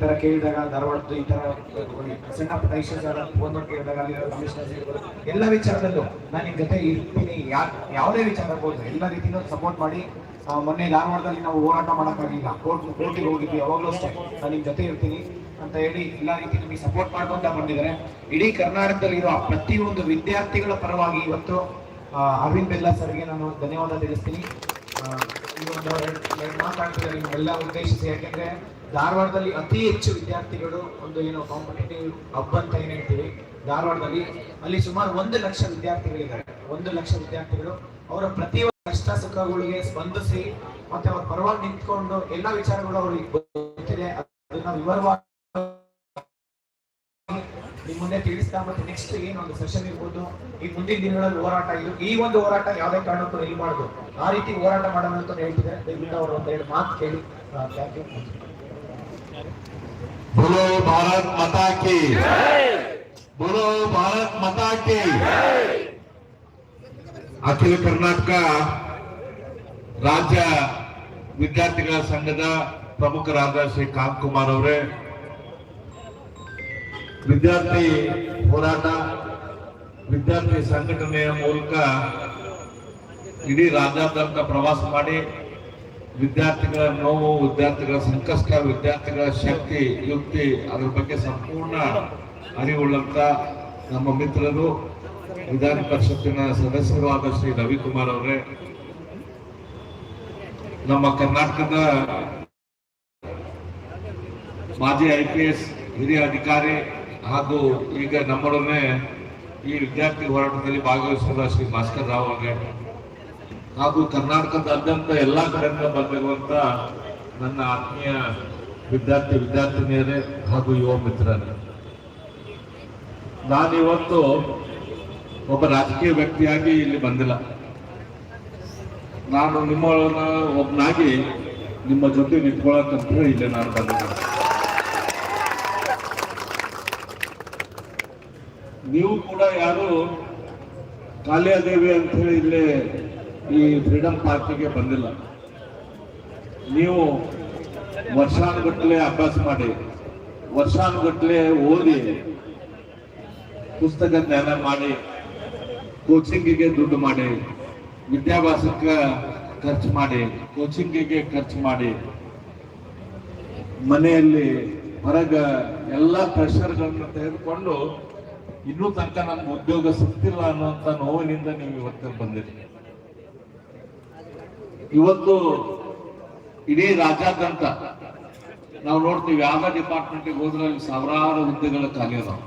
ತರ ಕೇಳಿದಾಗ ಧಾರವಾಡದ್ದು ಈ ತರ ಸಣ್ಣ ಪುಟ್ಟ ಇಶ್ಯೂಸ್ ಫೋನ್ ಮಾಡಿ ಕೇಳಿದಾಗ ಅಲ್ಲಿ ಎಲ್ಲ ವಿಚಾರದಲ್ಲೂ ನಾನು ನಿಮ್ ಜೊತೆ ಇರ್ತೀನಿ. ಯಾ- ಯಾವುದೇ ವಿಚಾರ ಎಲ್ಲ ರೀತಿಯಲ್ಲೂ ಸಪೋರ್ಟ್ ಮಾಡಿ ಮೊನ್ನೆ ಧಾರವಾಡದಲ್ಲಿ ನಾವು ಹೋರಾಟ ಮಾಡೋಕ್ಕಾಗಿಲ್ಲ ಕೋರ್ಟ್, ಕೋರ್ಟಿಗೆ ಹೋಗಿದ್ವಿ. ಯಾವಾಗಲೂ ಅಷ್ಟೇ. ನಾನು ನಿಮ್ ಜೊತೆ ಇರ್ತೀನಿ ಅಂತ ಹೇಳಿ ಎಲ್ಲ ರೀತಿ ನಿಮಗೆ ಸಪೋರ್ಟ್ ಮಾಡ್ಕೊಂತ ಬಂದಿದ್ದಾರೆ. ಇಡೀ ಕರ್ನಾಟಕದಲ್ಲಿರುವ ಪ್ರತಿಯೊಂದು ವಿದ್ಯಾರ್ಥಿಗಳ ಪರವಾಗಿ ಇವತ್ತು ಅರವಿಂದ್ ಬೆಲ್ಲ ಸರ್ಗೆ ನಾನು ಧನ್ಯವಾದ ತಿಳಿಸ್ತೀನಿ. ಮಾತಾಡ್ತಿದ್ದಾರೆ ನಿಮ್ಮೆಲ್ಲ ಉದ್ದೇಶಿಸಿ, ಯಾಕೆಂದ್ರೆ ಧಾರವಾಡದಲ್ಲಿ ಅತಿ ಹೆಚ್ಚು ವಿದ್ಯಾರ್ಥಿಗಳು ಒಂದು ಏನು ಕಾಂಪಿಟೇಟಿವ್ ಹಬ್ ಅಂತ ಏನ್ ಹೇಳ್ತೀವಿ, ಧಾರವಾಡದಲ್ಲಿ ಅಲ್ಲಿ ಸುಮಾರು ಒಂದು ಲಕ್ಷ ವಿದ್ಯಾರ್ಥಿಗಳಿದ್ದಾರೆ. ಒಂದು ಲಕ್ಷ ವಿದ್ಯಾರ್ಥಿಗಳು ಅವರ ಪ್ರತಿ ಕಷ್ಟ ಸುಖಗಳಿಗೆ ಸ್ಪಂದಿಸಿ ಮತ್ತೆ ಅವ್ರ ಪರವಾಗಿ ನಿಂತ್ಕೊಂಡು ಎಲ್ಲ ವಿಚಾರಗಳು ಅವ್ರಿಗೆ ಗೊತ್ತಿದೆ, ಅದನ್ನ ವಿವರವಾಗಿ ನಿಮ್ ಮುಂದೆ ತಿಳಿಸ್ತಾ ಮತ್ತೆ ನೆಕ್ಸ್ಟ್ ಏನು ಒಂದು ಸೆಷನ್ ಇರ್ಬೋದು ಈ ಮುಂದಿನ ದಿನಗಳಲ್ಲಿ ಹೋರಾಟ ಇದು ಈ ಒಂದು ಹೋರಾಟ ಯಾವುದೇ ಕಾರಣಕ್ಕೂ ನಿಲ್ಬಾರ್ದು ಆ ರೀತಿ ಹೋರಾಟ ಮಾಡೋಣ ಅಂತ ಹೇಳ್ತಿದ್ದಾರೆ ದಯವಿಟ್ಟು ಅವರು ಒಂದೆರಡು ಮಾತು ಕೇಳಿ ಥ್ಯಾಂಕ್ ಯು बोलो भारत माता की बोलो भारत माता की ಅಖಿಲ ಕರ್ನಾಟಕ ರಾಜ್ಯ ವಿದ್ಯಾರ್ಥಿಗಳ ಸಂಘದ ಪ್ರಮುಖರಾದ ಶ್ರೀ ಕಾಂತ್ ಕುಮಾರ್ ಅವರೇ ವಿದ್ಯಾರ್ಥಿ ಹೋರಾಟ, ವಿದ್ಯಾರ್ಥಿ ಸಂಘಟನೆಯ ಮೂಲಕ ಇಡೀ ರಾಜ್ಯಾದ್ಯಂತ ಪ್ರವಾಸ ಮಾಡಿ ವಿದ್ಯಾರ್ಥಿಗಳ ನೋವು, ವಿದ್ಯಾರ್ಥಿಗಳ ಸಂಕಷ್ಟ, ವಿದ್ಯಾರ್ಥಿಗಳ ಶಕ್ತಿ, ಯುಕ್ತಿ, ಅದರ ಬಗ್ಗೆ ಸಂಪೂರ್ಣ ಅರಿವುಳ್ಳಂತ ನಮ್ಮ ಮಿತ್ರರು, ವಿಧಾನ ಪರಿಷತ್ತಿನ ಸದಸ್ಯರು ಆದ ಶ್ರೀ ರವಿಕುಮಾರ್ ಅವರೇ. ನಮ್ಮ ಕರ್ನಾಟಕದ ಮಾಜಿ ಐ ಪಿ ಎಸ್ ಹಿರಿಯ ಅಧಿಕಾರಿ ಹಾಗೂ ಈಗ ನಮ್ಮೊಡನೆ ಈ ವಿದ್ಯಾರ್ಥಿ ಹೋರಾಟದಲ್ಲಿ ಭಾಗವಹಿಸಿದ ಶ್ರೀ ಭಾಸ್ಕರ್ ರಾವ್ ಅವರಿಗೆ, ಹಾಗೂ ಕರ್ನಾಟಕದಾದ್ಯಂತ ಎಲ್ಲಾ ಕಡೆಯಿಂದ ಬಂದಿರುವಂತ ನನ್ನ ಆತ್ಮೀಯ ವಿದ್ಯಾರ್ಥಿ ವಿದ್ಯಾರ್ಥಿನಿಯರೇ ಹಾಗೂ ಯುವ ಮಿತ್ರರೇ. ನಾನಿವತ್ತು ಒಬ್ಬ ರಾಜಕೀಯ ವ್ಯಕ್ತಿಯಾಗಿ ಇಲ್ಲಿ ಬಂದಿಲ್ಲ. ನಾನು ನಿಮ್ಮ ಒಬ್ಬನಾಗಿ ನಿಮ್ಮ ಜೊತೆ ನಿಂತ್ಕೊಳ್ಳೋಕಂತ ಇಲ್ಲಿ ನಾನು ಬಂದಿಲ್ಲ ನೀವು ಕೂಡ ಯಾರು ಕಾಲ್ಯಾದೇವಿ ಅಂತ ಹೇಳಿ ಇಲ್ಲಿ ಈ ಫ್ರೀಡಂ ಪಾರ್ಟಿಗೆ ಬಂದಿಲ್ಲ. ನೀವು ವರ್ಷಾನುಗಟ್ಟಲೆ ಅಭ್ಯಾಸ ಮಾಡಿ, ವರ್ಷಾನುಗಟ್ಟಲೆ ಓದಿ, ಪುಸ್ತಕ ಜ್ಞಾನ ಮಾಡಿ ಕೋಚಿಂಗಿಗೆ ದುಡ್ಡು ಮಾಡಿ, ವಿದ್ಯಾಭ್ಯಾಸಕ್ಕೆ ಖರ್ಚು ಮಾಡಿ ಕೋಚಿಂಗಿಗೆ ಖರ್ಚು ಮಾಡಿ, ಮನೆಯಲ್ಲಿ ಹೊರಗ ಎಲ್ಲ ಪ್ರೆಷರ್ಗಳನ್ನ ತೆಗೆದುಕೊಂಡು ಇನ್ನೂ ತನಕ ನಮ್ಗೆ ಉದ್ಯೋಗ ಸಿಗ್ತಿಲ್ಲ ಅನ್ನುವಂತ ನೋವಿನಿಂದ ನೀವು ಇವತ್ತಿನ ಬಂದಿರಿ ಇವತ್ತು ಇಡೀ ರಾಜ್ಯಾದ್ಯಂತ ನಾವು ನೋಡ್ತೀವಿ, ಯಾವ ಡಿಪಾರ್ಟ್ಮೆಂಟ್ಗೆ ಹೋದ್ರೆ ಅಲ್ಲಿ ಸಾವಿರಾರು ಹುದ್ದೆಗಳ ಖಾಲಿ ಅದಾವ.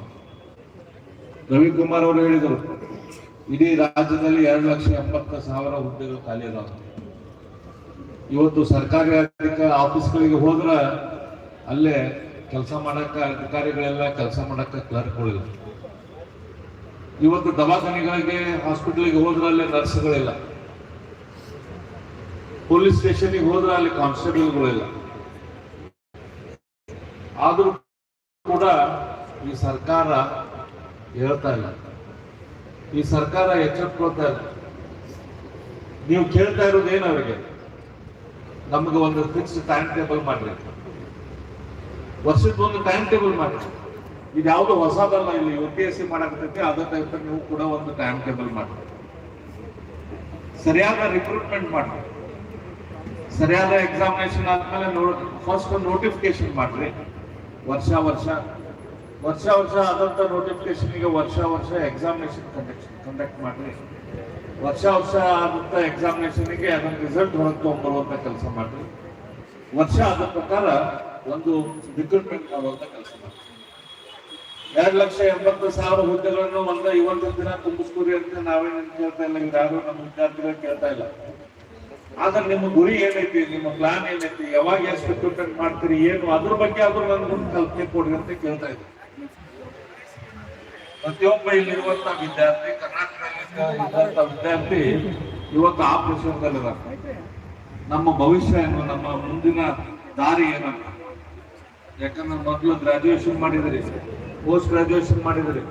ರವಿಕುಮಾರ್ ಅವರು ಹೇಳಿದರು, ಇಡೀ ರಾಜ್ಯದಲ್ಲಿ ಎರಡು ಲಕ್ಷ ಎಂಬತ್ತು ಸಾವಿರ ಹುದ್ದೆಗಳು ಖಾಲಿ ಅದಾವ. ಇವತ್ತು ಸರ್ಕಾರಿ ಆಫೀಸ್ಗಳಿಗೆ ಹೋದ್ರ ಅಲ್ಲೇ ಕೆಲಸ ಮಾಡಕ್ಕ ಅಧಿಕಾರಿಗಳೆಲ್ಲ ಕೆಲಸ ಮಾಡಕ್ಕ ಕ್ಲರ್ಕ್ಗಳಿಲ್ಲ ಇವತ್ತು ದವಾಖಾನೆಗಳಿಗೆ, ಹಾಸ್ಪಿಟಲ್ಗೆ ಹೋದ್ರೆ ಅಲ್ಲಿ ನರ್ಸ್ಗಳಿಲ್ಲ. ಪೊಲೀಸ್ ಸ್ಟೇಷನ್ಗೆ ಹೋದ್ರೆ ಅಲ್ಲಿ ಕಾನ್ಸ್ಟೇಬಲ್ಗಳಿಲ್ಲ ಆದರೂ ಕೂಡ ಈ ಸರ್ಕಾರ ಹೇಳ್ತಾ ಇಲ್ಲ. ಈ ಸರ್ಕಾರ ಎಚ್ಚೆತ್ಕೊಳ್ತಾ ಇಲ್ಲ. ನೀವು ಕೇಳ್ತಾ ಇರೋದು ಏನು ಅವರಿಗೆ? ನಮ್ಗೆ ಒಂದು ಫಿಕ್ಸ್ ಟೈಮ್ ಟೇಬಲ್ ಮಾಡ್ರಿ ವರ್ಷದ ಒಂದು ಟೈಮ್ ಟೇಬಲ್ ಮಾಡ್ರಿ ಇದು ಯಾವುದು ಹೊಸದಲ್ಲ ಇಲ್ಲಿ ಯು ಪಿ ಎಸ್ ಸಿ ಮಾಡಕತ್ತೈತಿ, ಅದೇ ಟೈಪ್ ನೀವು ಕೂಡ ಒಂದು ಟೈಮ್ ಟೇಬಲ್ ಮಾಡಿ ಸರಿಯಾದ ರಿಕ್ರೂಟ್ಮೆಂಟ್ ಮಾಡ್ರಿ. ಸರಿಯಾದ ಎಕ್ಸಾಮಿನೇಷನ್ ಆದ್ಮೇಲೆ ಫಸ್ಟ್ ನೋಟಿಫಿಕೇಶನ್ ಮಾಡ್ರಿ. ವರ್ಷ ವರ್ಷ ವರ್ಷ ವರ್ಷ ಆದಂಥ ನೋಟಿಫಿಕೇಶನ್ಗೆ ವರ್ಷ ವರ್ಷ ಎಕ್ಸಾಮಿನೇಷನ್ ಕಂಡಕ್ಟ್ ಕಂಡಕ್ಟ್ ಮಾಡ್ರಿ. ವರ್ಷ ವರ್ಷ ಆದಂಥ ಎಕ್ಸಾಮಿನೇಷನ್ಗೆ ಅದನ್ನ ರಿಸಲ್ಟ್ ಹೊರಗೆ ತೊಗೊಂಡ್ಬರುವಂಥ ಕೆಲಸ ಮಾಡ್ರಿ. ವರ್ಷ ಆದ ಪ್ರಕಾರ ಒಂದು ರಿಕ್ರೂಟ್ಮೆಂಟ್ ಮಾಡುವಂಥ ಕೆಲಸ ಮಾಡ್ರಿ. ಎರಡು ಲಕ್ಷ ಎಂಬತ್ತು ಸಾವಿರ ಹುದ್ದೆಗಳನ್ನು ಒಂದ ಇವತ್ತಿನ ದಿನ ತುಂಬಿಸ್ಕೊರಿ ಅಂತ ನಾವೇನು ಕೇಳ್ತಾ ಇಲ್ಲ. ಯಾರು ನಮ್ಮ ವಿದ್ಯಾರ್ಥಿಗಳು ಕೇಳ್ತಾ ಇಲ್ಲ. ಆದ್ರೆ ನಿಮ್ಮ ಗುರಿ ಏನೈತಿ, ನಿಮ್ಮ ಪ್ಲಾನ್ ಏನೈತಿ, ಯಾವಾಗ ಎಷ್ಟು ರಿಕ್ರೂಟ್ಮೆಂಟ್ ಮಾಡ್ತೀರಿ, ಏನು, ಅದ್ರ ಬಗ್ಗೆ ಆದ್ರೂ ಒಂದು ಕಲ್ಪನೆ ಕೊಡ್ರಿ ಅಂತ ಕೇಳ್ತಾ ಇದ್ದೆ ಪ್ರತಿಯೊಬ್ಬ ಇಲ್ಲಿರುವಂತ ವಿದ್ಯಾರ್ಥಿ ಕರ್ನಾಟಕದಲ್ಲಿ ವಿದ್ಯಾರ್ಥಿ ಇವತ್ತು ಆ ಪ್ರಶ್ನೆದಲ್ಲಿದ್ದಾರೆ ನಮ್ಮ ಭವಿಷ್ಯ ಏನು, ನಮ್ಮ ಮುಂದಿನ ದಾರಿ ಏನಂತ ಯಾಕಂದ್ರೆ ಮೊದಲು ಗ್ರಾಜುಯೇಷನ್ ಮಾಡಿದ್ರಿ ಪೋಸ್ಟ್ ಗ್ರಾಜುಯೇಷನ್ ಮಾಡಿದ್ದಾರೆ.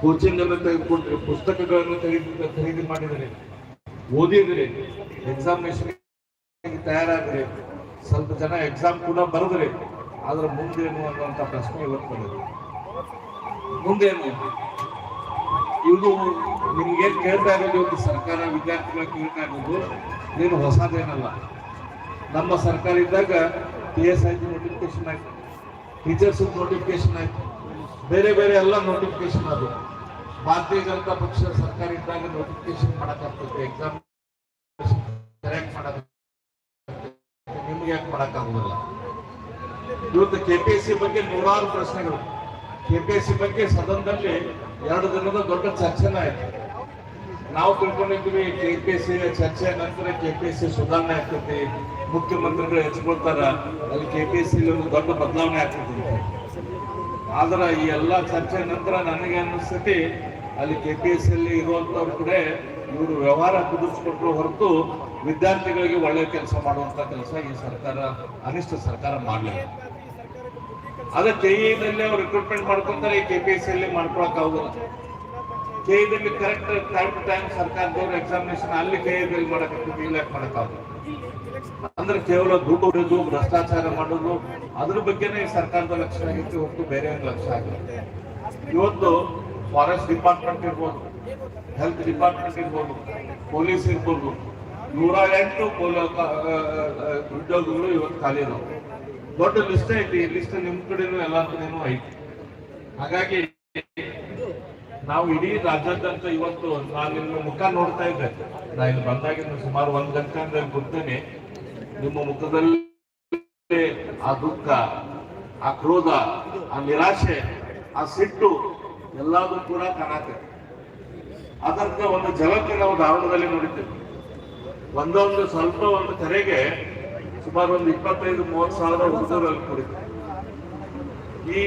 ಕೋಚಿಂಗ್ ಅನ್ನು ತೆಗೆದುಕೊಂಡ್ರೆ ಪುಸ್ತಕಗಳನ್ನು ತೆಗೆದು ಖರೀದಿ ಮಾಡಿದರೆ ಓದಿದ್ರಿ ಎಕ್ಸಾಮಿನೇಷನ್ ತಯಾರಾದ್ರಿ ಸ್ವಲ್ಪ ಜನ ಎಕ್ಸಾಮ್ ಕೂಡ ಬರೆದ್ರೆ ಆದ್ರೆ ಮುಂದೇನು ಅನ್ನುವಂಥ ಪ್ರಶ್ನೆ ಇವತ್ತು ಮುಂದೇನು ನಿಮ್ಗೆ ಕೇಳ್ತಾ ಇರೋದು ಒಂದು ಸರ್ಕಾರ ವಿದ್ಯಾರ್ಥಿಗಳ ಕೇಳ್ತಾ ಇರೋದು ಏನು ಹೊಸದೇನಲ್ಲ. ನಮ್ಮ ಸರ್ಕಾರ ಇದ್ದಾಗ ಪಿ ಎಸ್ ಐ ನೋಟಿಫಿಕೇಶನ್ ಆಯ್ತು. ಟೀಚರ್ಸ್ ನೋಟಿಫಿಕೇಶನ್ ಆಯ್ತು. ಬೇರೆ ಬೇರೆ ಎಲ್ಲ ನೋಟಿಫಿಕೇಶನ್ ಅದು. ಭಾರತೀಯ ಜನತಾ ಪಕ್ಷ ಸರ್ಕಾರ ಇದ್ದಾಗ ನೋಟಿಫಿಕೇಶನ್ ಮಾಡಕ್ಕಾಗ್ತದೆ. ಎಕ್ಸಾಮ್ ಕರೆಕ್ಟ್ ಮಾಡಕ್ ನಿಮ್ಗೆ ಯಾಕೆ ಇವತ್ತು ಪಿ ಎಸ್ ಸಿ ಬಗ್ಗೆ ನೂರಾರು ಪ್ರಶ್ನೆಗಳು. ಕೆ ಪಿ ಸಿ ಬಗ್ಗೆ ಸದನದಲ್ಲಿ ಎರಡು ದಿನದ ದೊಡ್ಡ ಚರ್ಚೆನ ಆಯ್ತು. ನಾವು ತಿಳ್ಕೊಂಡಿದ್ವಿ ಸಿ ಚರ್ಚೆ ನಂತರ ಕೆ ಪಿ ಸಿ ಸುಧಾರಣೆ ಆಗ್ತೈತಿ ಮುಖ್ಯಮಂತ್ರಿಗಳು ಹೆಚ್ಕೊಳ್ತಾರ. ಅಲ್ಲಿ ಕೆ ಪಿ ಸಿ ಒಂದು ದೊಡ್ಡ ಬದಲಾವಣೆ ಆಗ್ತೈತಿ ಆದ್ರೆ ಈ ಎಲ್ಲ ಚರ್ಚೆ ನಂತರ ನನಗೆ ಅನ್ನಿಸ್ತತಿ, ಅಲ್ಲಿ ಕೆ ಪಿ ಎಸ್ ಅಲ್ಲಿ ಇರುವಂತವ್ರು ಕೂಡ ಇವರು ವ್ಯವಹಾರ ಕುದಿಸ್ಕೊಟ್ರು ಹೊರತು ವಿದ್ಯಾರ್ಥಿಗಳಿಗೆ ಒಳ್ಳೆ ಕೆಲಸ ಮಾಡುವಂತ ಕೆಲಸ ಈ ಸರ್ಕಾರ, ಅನಿಷ್ಟ ಸರ್ಕಾರ ಮಾಡಲಿಲ್ಲ. ಅದೇ ಕೆಇದಲ್ಲಿ ಅವ್ರು ರಿಕ್ರೂಟ್ಮೆಂಟ್ ಮಾಡ್ಕೊಂತಾರೆ, ಈ ಕೆ ಪಿ ಎಸ್ ಅಲ್ಲಿ ಮಾಡ್ಕೊಳಕ್ ಆಗುದಿಲ್ಲ. ಕೆಇದಲ್ಲಿ ಕರೆಕ್ಟ್ ಟೈಮ್ ಟು ಟೈಮ್ ಸರ್ಕಾರದವ್ರು ಎಕ್ಸಾಮಿನೇಷನ್ ಅಲ್ಲಿ ಕೆಇದಲ್ಲಿ ಮಾಡಕ್ಕೆ ಮಾಡಕ್ ಮಾಡಕ್ಕಾಗಲ್ಲ ಅಂದ್ರೆ ಕೇವಲ ದುಡ್ಡು ಹೊಡೆದು ಭ್ರಷ್ಟಾಚಾರ ಮಾಡೋದು, ಅದ್ರ ಬಗ್ಗೆನೇ ಸರ್ಕಾರದ ಲಕ್ಷ್ಯ ಆಗಿತ್ತು ಹೊರತು ಬೇರೆ ಲಕ್ಷ್ಯ ಆಗಿಲ್ಲ ಇವತ್ತು ಫಾರೆಸ್ಟ್ ಡಿಪಾರ್ಟ್ಮೆಂಟ್ ಇರ್ಬೋದು ಹೆಲ್ತ್ ಡಿಪಾರ್ಟ್ಮೆಂಟ್ ಇರ್ಬೋದು ಪೊಲೀಸ್ ಇರ್ಬೋದು, ನೂರ ಎಂಟು ಉದ್ಯೋಗಗಳು ಇವತ್ತು ಖಾಲಿ ಇದಾವೆ. ದೊಡ್ಡ ಲಿಸ್ಟ್ ಐತಿ ಲಿಸ್ಟ್ ನಿಮ್ ಕಡೆನೂ ಎಲ್ಲ ಕಡೆನೂ ಐತಿ. ಹಾಗಾಗಿ ನಾವು ಇಡೀ ರಾಜ್ಯಾದ್ಯಂತ ಇವತ್ತು ನಾನು ನಿಮ್ಮ ಮುಖ ನೋಡ್ತಾ ಇದ್ದೆ. ನಾ ಇಲ್ಲಿ ಬಂದಾಗಿಂದ ಸುಮಾರು ಒಂದ್ ಗಂಟೆ ಅಂದ್ರೆ ಕೂರ್ತೇನೆ ನಿಮ್ಮ ಮುಖದಲ್ಲಿ ಆ ದುಃಖ, ಆ ಕ್ರೋಧ, ಆ ನಿರಾಶೆ, ಆ ಸಿಟ್ಟು ಎಲ್ಲದೂ ಕೂಡ ಕಾಣತ್ತೆ. ಅದಕ್ಕೆ ಒಂದು ಜಲಕ್ಕೆ ನಾವು ಧಾರಣದಲ್ಲಿ ನೋಡಿದ್ದೇವೆ. ಒಂದೊಂದು ಸ್ವಲ್ಪ ಒಂದು ಕರೆಗೆ ಸುಮಾರು ಒಂದು ಇಪ್ಪತ್ತೈದು, ಮೂವತ್ತು ಸಾವಿರ ಹುಡುಗರಲ್ಲಿ ಕುಡಿತಾರೆ ಈ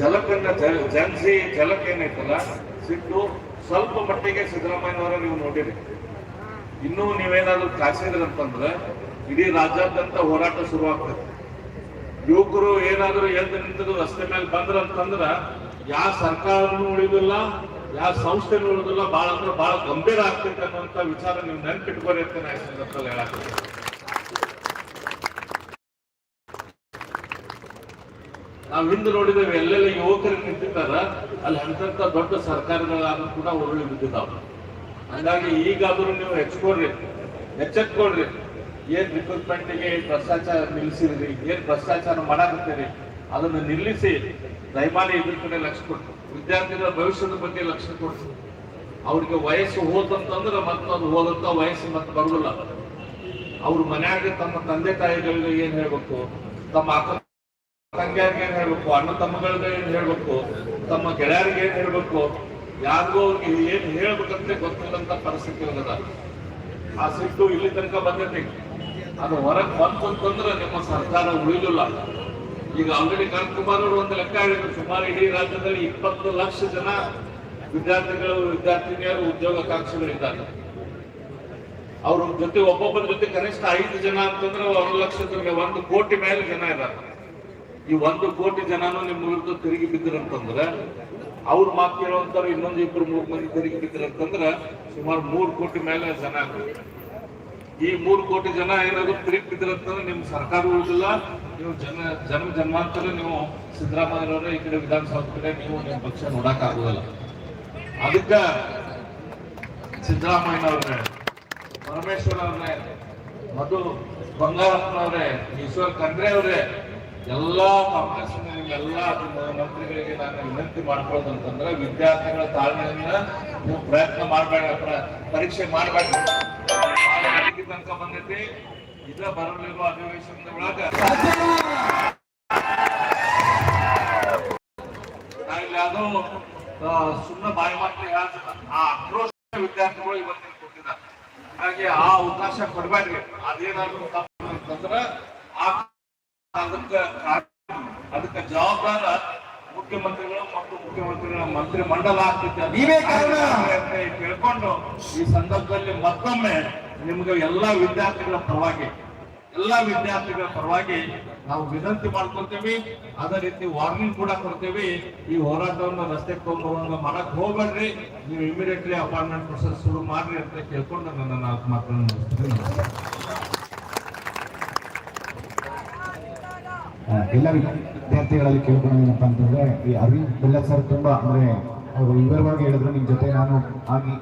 ಜಲಕನ್ನ ಜನಿಸಿ ಜನ್ಸಿ ಜಲಕ್ ಏನೈತಲ್ಲ ಸಿಟ್ಟು ಸ್ವಲ್ಪ ಮಟ್ಟಿಗೆ ಸಿದ್ದರಾಮಯ್ಯನವರ ನೀವು ನೋಡಿರಿ. ಇನ್ನೂ ನೀವೇನಾದ್ರೂ ಕಾಸಿದ್ರಂತಂದ್ರೆ ಇಡೀ ರಾಜ್ಯಾದ್ಯಂತ ಹೋರಾಟ ಶುರುವಾಗ್ತದೆ. ಯುವಕರು ಏನಾದರೂ ಎದ್ದು ನಿಂತದ್ದು ರಸ್ತೆ ಮೇಲೆ ಬಂದ್ರ ಅಂತಂದ್ರ ಯಾವ ಸರ್ಕಾರನೂ ಉಳಿದಿಲ್ಲ ಯಾವ ಸಂಸ್ಥೆನೂ ಉಳಿದಿಲ್ಲ ಬಹಳ ಅಂದ್ರೆ ಬಹಳ ಗಂಭೀರ ಆಗ್ತೈತೆ ಅನ್ನುವಂತ ವಿಚಾರ ನೀವು ನೆನ್ಪಿಟ್ಕೊಂಡು ಅಂತ ನಾ ಈ ಸಂದರ್ಭದಲ್ಲಿ ಹೇಳಕ್ ನಾವು ಹಿಂದೆ ನೋಡಿದ್ದೇವೆ, ಎಲ್ಲೆಲ್ಲ ಯುವಕರು ನಿಂತಿದ್ದಾರ, ಅಲ್ಲಿ ಎಂತ ದೊಡ್ಡ ಸರ್ಕಾರಗಳಾದ್ರೂ ಕೂಡ ಉರುಳಿ ಬಿದ್ದಿದ್ದಾವೆ. ಹಂಗಾಗಿ ಈಗಾದ್ರೂ ನೀವು ಹೆಚ್ಕೊಡ್ರಿ ಎಚ್ಚೆತ್ಕೊಡ್ರಿ ಏನ್ ರಿಕ್ರೂಟ್ಮೆಂಟ್ಗೆ ಭ್ರಷ್ಟಾಚಾರ ನಿಲ್ಲಿಸಿದ್ರಿ, ಏನ್ ಭ್ರಷ್ಟಾಚಾರ ಮಾಡಾಕತ್ತೀರಿ, ಅದನ್ನು ನಿಲ್ಲಿಸಿ, ದಯಮಾಡಿ ಇದ್ರ ಕಡೆ ಲಕ್ಷ್ಯ ಕೊಟ್ಟು, ವಿದ್ಯಾರ್ಥಿಗಳ ಭವಿಷ್ಯದ ಬಗ್ಗೆ ಲಕ್ಷ್ಯ ಕೊಡ್ರಿ ಅವ್ರಿಗೆ ವಯಸ್ಸು ಹೋದಂತಂದ್ರೆ ಮತ್ತೆ ಅದು ಹೋದಂತ ವಯಸ್ಸು ಮತ್ತೆ ಬರುದಿಲ್ಲ. ಅವ್ರ ಮನ್ಯಾಗ ತಮ್ಮ ತಂದೆ ತಾಯಿಗಳಿಗೆ ಏನ್ ಹೇಳ್ಬೇಕು, ತಮ್ಮ ಅಕ್ಕ ತಂಗಿಯರಿಗೆ ಏನ್ ಹೇಳ್ಬೇಕು, ಅಣ್ಣ ತಮ್ಮಗಳಿಗೆ ಏನ್ ಹೇಳ್ಬೇಕು, ತಮ್ಮ ಗೆಳೆಯರಿಗೆ ಏನ್ ಹೇಳ್ಬೇಕು, ಯಾರಿಗೂ ಅವ್ರಿಗೆ ಏನ್ ಹೇಳ್ಬೇಕಂತ ಗೊತ್ತಿಲ್ಲಂತ ಪರಿಸ್ಥಿತಿ ಇರೋದಿಲ್ಲ ಆ ಸಿಟ್ಟು ಇಲ್ಲಿ ತನಕ ಬಂದೈತಿ ಅದು ಹೊರಗೆ ಬಂತು ಅಂತಂದ್ರೆ ನಿಮ್ಮ ಸರ್ಕಾರ ಉಳಿಲಿಲ್ಲ. ಈಗ ಆಲ್ರೆಡಿ ಕರ್ಕುಮಾರ್ ಒಂದು ಲೆಕ್ಕ ಹೇಳಿದ್ರು, ಸುಮಾರು ಇಡೀ ರಾಜ್ಯದಲ್ಲಿ ಇಪ್ಪತ್ತು ಲಕ್ಷ ಜನ ವಿದ್ಯಾರ್ಥಿಗಳು, ವಿದ್ಯಾರ್ಥಿನಿಯರು ಉದ್ಯೋಗಾಕಾಂಕ್ಷಿಗಳಿದ್ದಾರೆ ಅವ್ರ ಜೊತೆ, ಒಬ್ಬೊಬ್ಬರ ಜೊತೆ ಕನಿಷ್ಠ ಐದು ಜನ ಅಂತಂದ್ರೆ ಒಂದು ಲಕ್ಷದ ಒಂದು ಕೋಟಿ ಮೇಲೆ ಜನ ಇದ್ದಾರೆ. ಈ ಒಂದು ಕೋಟಿ ಜನನು ನಿಮ್ಮ ವಿರುದ್ಧ ತಿರುಗಿ ಬಿದ್ದಿರಂತಂದ್ರ ಅವ್ರ ಮಾತು ಕೇಳುವಂತವ್ರು ಇನ್ನೊಂದು ಇಬ್ಬರು ಮೂರು ಮಂದಿ ತಿರುಗಿ ಅಂತಂದ್ರೆ ಸುಮಾರು ಮೂರು ಕೋಟಿ ಮೇಲೆ ಜನ ಆಗ್ತಾರೆ. ಈ ಮೂರು ಕೋಟಿ ಜನ ಏನಾದ್ರು ಬಿದ್ದಿರಂತಂದ್ರೆ ನಿಮ್ ಸರ್ಕಾರ ಉಳಿದಿಲ್ಲ. ನೀವು ಜನ ಜನ್ಮ ಜನ್ಮಾಂತರ ನೀವು ಸಿದ್ದರಾಮಯ್ಯವ್ರೆ ಈ ಕಡೆ ವಿಧಾನಸೌಧ ಕಡೆ ನೀವು ನಿಮ್ಮ ಪಕ್ಷ ನೋಡಕ್ ಆಗುದಿಲ್ಲ. ಅದಕ್ಕ ಸಿದ್ದರಾಮಯ್ಯನವ್ರೆ ಪರಮೇಶ್ವರ್ ಅವ್ರೆ ಮಧು ಬಂಗಾರಪ್ಪನವ್ರೆ, ಈಶ್ವರ್ ಖಂಡ್ರೆ ಅವರೇ, ಎಲ್ಲಾ ಕಾಂಗ್ರೆಸ್ ಎಲ್ಲಾ ಮಂತ್ರಿಗಳಿಗೆ ನಾನು ವಿನಂತಿ ಮಾಡ್ಕೊಳ್ದು ಅಂತಂದ್ರೆ ವಿದ್ಯಾರ್ಥಿಗಳ ತಾಳ್ಮೆಯಿಂದ ನೀವು ಪ್ರಯತ್ನ ಮಾಡಬೇಡ ಪರೀಕ್ಷೆ ಮಾಡಬೇಡ ತನಕ ಬಂದೈತಿ ಇದ ಬರಲಿರುವ ಅಧಿವೇಶನದ ಒಳಗ. ನಾ ಇಲ್ಲಿ ಯಾವ್ದೋ ಸುಮ್ಮನೆ ಬಾಯಿ ಮಾತ್ರ ಆ ಆಕ್ರೋಶ ವಿದ್ಯಾರ್ಥಿಗಳು ಇವತ್ತಿನ ಕೊಟ್ಟಿದ್ದಾರೆ. ಹಾಗೆ ಆ ಅವಕಾಶ ಕೊಡಬೇಡ್ರಿ. ಅದೇನಾದ್ರೂ ತಪ್ಪು ಅಂತಂದ್ರೆ ಆ ಅದಕ್ಕೆ ಅದಕ್ಕೆ ಜವಾಬ್ದಾರ ಮುಖ್ಯಮಂತ್ರಿಗಳು ಮತ್ತು ಮುಖ್ಯಮಂತ್ರಿಗಳ ಮಂತ್ರಿ ಮಂಡಲ ಆಗ್ತಿದ್ದ ನೀವೇ ಕಾರಣ. ತಿಳ್ಕೊಂಡು ಈ ಸಂದರ್ಭದಲ್ಲಿ ಮತ್ತೊಮ್ಮೆ ನಿಮ್ಗೆ ಎಲ್ಲ ವಿದ್ಯಾರ್ಥಿಗಳ ಪರವಾಗಿ, ಎಲ್ಲ ವಿದ್ಯಾರ್ಥಿಗಳ ಪರವಾಗಿ ನಾವು ವಿನಂತಿ ಮಾಡ್ಕೊಳ್ತೀವಿ. ಅದೇ ರೀತಿ ವಾರ್ನಿಂಗ್ ಕೂಡ ಕೊಡ್ತೀವಿ. ಈ ಹೋರಾಟವನ್ನು ರಸ್ತೆ ತಗೊಂಡ್ಬರುವಂಗ ಮಾಡಕ್ ಹೋಗ್ಬೇಡ್ರಿ. ನೀವು ಇಮಿಡಿಯೇಟ್ಲಿ ಅಪಾಯಿಂಟ್ಮೆಂಟ್ ಪ್ರೊಸೆಸ್ ಶುರು ಮಾಡ್ರಿ ಅಂತ ಕೇಳ್ಕೊಂಡು ನನ್ನ ನಾಲ್ಕು ಮಾತನ್ನು ಎಲ್ಲ ವಿದ್ಯಾರ್ಥಿಗಳಲ್ಲಿ ಕೇಳ್ಕೊಳ್ಳೋದೇನಪ್ಪ ಅಂತಂದ್ರೆ ಈ ಅರವಿಂದ್ ಬೆಲ್ಲ ಸರ್ ತುಂಬಾ, ಅಂದ್ರೆ ಅವರು ವಿವರವಾಗಿ ಹೇಳಿದ್ರು. ನಿಮ್ ಜೊತೆ ನಾನು ಆಗಿ